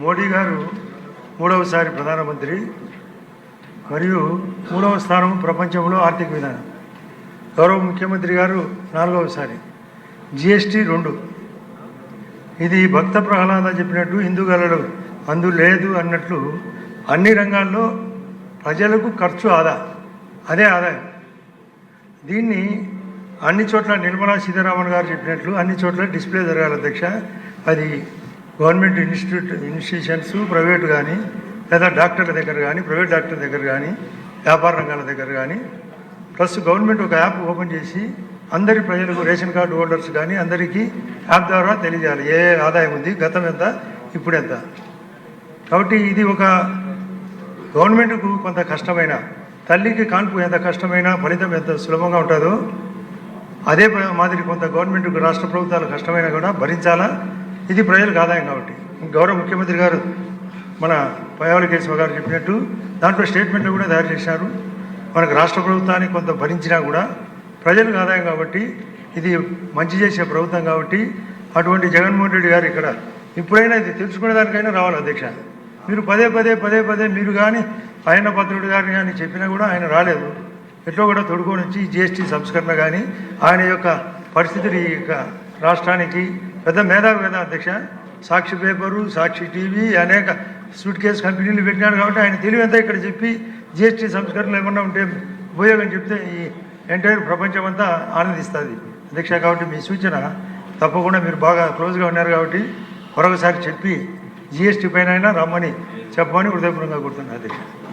మోడీ గారు మూడవసారి ప్రధానమంత్రి మరియు మూడవ స్థానం ప్రపంచంలో ఆర్థిక విధానం. గౌరవ ముఖ్యమంత్రి గారు నాలుగవసారి. జిఎస్టీ రెండు. ఇది భక్త ప్రహ్లాద చెప్పినట్టు హిందూగలడు అందు లేదు అన్నట్లు అన్ని రంగాల్లో ప్రజలకు ఖర్చు ఆదా అదే ఆదాయం. దీన్ని అన్ని చోట్ల నిర్మలా సీతారామన్ గారు చెప్పినట్లు అన్ని చోట్ల డిస్ప్లే జరగాలి అధ్యక్ష. అది గవర్నమెంట్ ఇన్స్టిట్యూట్ ఇన్స్టిట్యూషన్స్ ప్రైవేట్ కానీ లేదా డాక్టర్ల దగ్గర కానీ ప్రైవేట్ డాక్టర్ దగ్గర కానీ వ్యాపార రంగాల దగ్గర కానీ ప్లస్ గవర్నమెంట్ ఒక యాప్ ఓపెన్ చేసి అందరి ప్రజలకు రేషన్ కార్డు హోల్డర్స్ కానీ అందరికీ యాప్ ద్వారా తెలియజేయాలి. ఏ ఆదాయం ఉంది గతం ఎంత ఇప్పుడు ఎంత. కాబట్టి ఇది ఒక గవర్నమెంట్కు కొంత కష్టమైన తల్లికి కాన్పు ఎంత కష్టమైన ఫలితం ఎంత సులభంగా ఉంటుందో అదే మాదిరి కొంత గవర్నమెంట్కు రాష్ట్ర ప్రభుత్వాలు కష్టమైనా కూడా భరించాలా? ఇది ప్రజలకు ఆదాయం కాబట్టి. గౌరవ ముఖ్యమంత్రి గారు మన పయావలి కేశవ గారు చెప్పినట్టు దాంట్లో స్టేట్మెంట్లు కూడా తయారు చేశారు. మనకు రాష్ట్ర ప్రభుత్వానికి కొంత భరించినా కూడా ప్రజలకు ఆదాయం కాబట్టి ఇది మంచి చేసే ప్రభుత్వం కాబట్టి అటువంటి జగన్మోహన్ రెడ్డి గారు ఇక్కడ ఇప్పుడైనా ఇది తెలుసుకునేదానికైనా రావాలి అధ్యక్ష. మీరు పదే పదే పదే పదే మీరు కానీ ఆయన భద్రుడు గారిని కానీ చెప్పినా కూడా ఆయన రాలేదు. ఎట్లో కూడా తొడుకొని వచ్చి జిఎస్టీ సంస్కరణ కానీ ఆయన యొక్క పరిస్థితిని ఈ యొక్క రాష్ట్రానికి పెద్ద మేధావి కదా అధ్యక్ష. సాక్షి పేపరు సాక్షి టీవీ అనేక సూట్ కేసు కంపెనీలు పెట్టినాడు కాబట్టి ఆయన తెలివంతా ఇక్కడ చెప్పి జిఎస్టీ సంస్కరణలు ఏమన్నా ఉంటే ఉపయోగం చెప్తే ఈ ఎంటైర్ ప్రపంచం అంతా ఆనందిస్తుంది. అధ్యక్ష కాబట్టి మీ సూచన తప్పకుండా మీరు బాగా క్లోజ్గా ఉన్నారు కాబట్టి మరొకసారి చెప్పి జిఎస్టీ పైన అయినా రమ్మని చెప్పమని హృదయపూర్వకంగా కోరుతున్నాను అధ్యక్ష.